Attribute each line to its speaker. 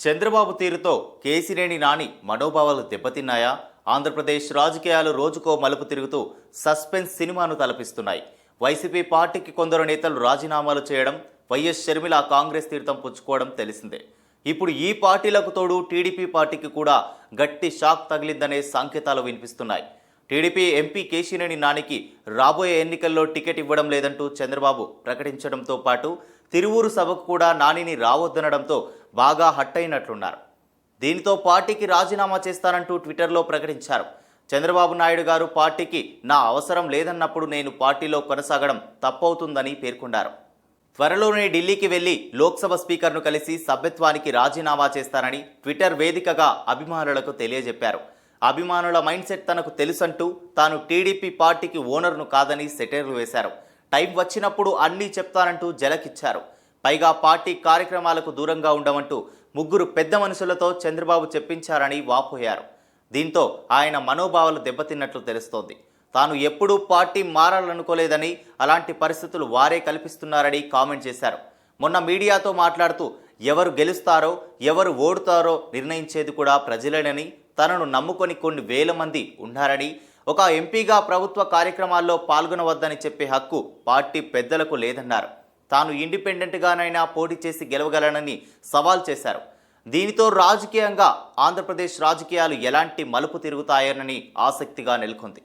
Speaker 1: చంద్రబాబు తీరుతో కేసినేని నాని మనోభావాలు దెబ్బతిన్నాయా? ఆంధ్రప్రదేశ్ రాజకీయాలు రోజుకో మలుపు తిరుగుతూ సస్పెన్స్ సినిమాను తలపిస్తున్నాయి. వైసీపీ పార్టీకి కొందరు నేతలు రాజీనామాలు చేయడం వైఎస్ షర్మిల కాంగ్రెస్ తీర్థం పుచ్చుకోవడం తెలిసిందే. ఇప్పుడు ఈ పార్టీలకు తోడు టీడీపీ పార్టీకి కూడా గట్టి షాక్ తగిలిందనే సంకేతాలు వినిపిస్తున్నాయి. టీడీపీ ఎంపీ కేశినేని నానికి రాబోయే ఎన్నికల్లో టికెట్ ఇవ్వడం లేదంటూ చంద్రబాబు ప్రకటించడంతో పాటు తిరువూరు సభకు కూడా నానిని రావద్దనడంతో బాగా హట్టయినట్లున్నారు. దీనితో పార్టీకి రాజీనామా చేస్తానంటూ ట్విట్టర్లో ప్రకటించారు. చంద్రబాబు నాయుడు గారు పార్టీకి నా అవసరం లేదన్నప్పుడు నేను పార్టీలో కొనసాగడం తప్పవుతుందని పేర్కొన్నారు. త్వరలోనే ఢిల్లీకి వెళ్ళి లోక్సభ స్పీకర్ను కలిసి సభ్యత్వానికి రాజీనామా చేస్తానని ట్విట్టర్ వేదికగా అభిమానులకు తెలియజెప్పారు. అభిమానుల మైండ్ సెట్ తనకు తెలుసంటూ తాను టీడీపీ పార్టీకి ఓనర్ను కాదని సెటైర్లు వేశారు. టైం వచ్చినప్పుడు అన్నీ చెప్తానంటూ జలకిచ్చారు. పైగా పార్టీ కార్యక్రమాలకు దూరంగా ఉండమంటూ ముగ్గురు పెద్ద మనుషులతో చంద్రబాబు చెప్పించారని వాపోయారు. దీంతో ఆయన మనోభావాలు దెబ్బతిన్నట్లు తెలుస్తోంది. తాను ఎప్పుడూ పార్టీ మారాలనుకోలేదని అలాంటి పరిస్థితులు వారే కల్పిస్తున్నారని కామెంట్ చేశారు. మొన్న మీడియాతో మాట్లాడుతూ ఎవరు గెలుస్తారో ఎవరు ఓడుతారో నిర్ణయించేది కూడా ప్రజలేనని తనను నమ్ముకొని కొన్ని వేల మంది ఉన్నారని ఒక ఎంపీగా ప్రభుత్వ కార్యక్రమాల్లో పాల్గొనవద్దని చెప్పే హక్కు పార్టీ పెద్దలకు లేదన్నారు. తాను ఇండిపెండెంట్గానైనా పోటీ చేసి గెలవగలనని సవాల్ చేశారు. దీనితో రాజకీయంగా ఆంధ్రప్రదేశ్ రాజకీయాలు ఎలాంటి మలుపు తిరుగుతాయనని ఆసక్తిగా నెలకొంది.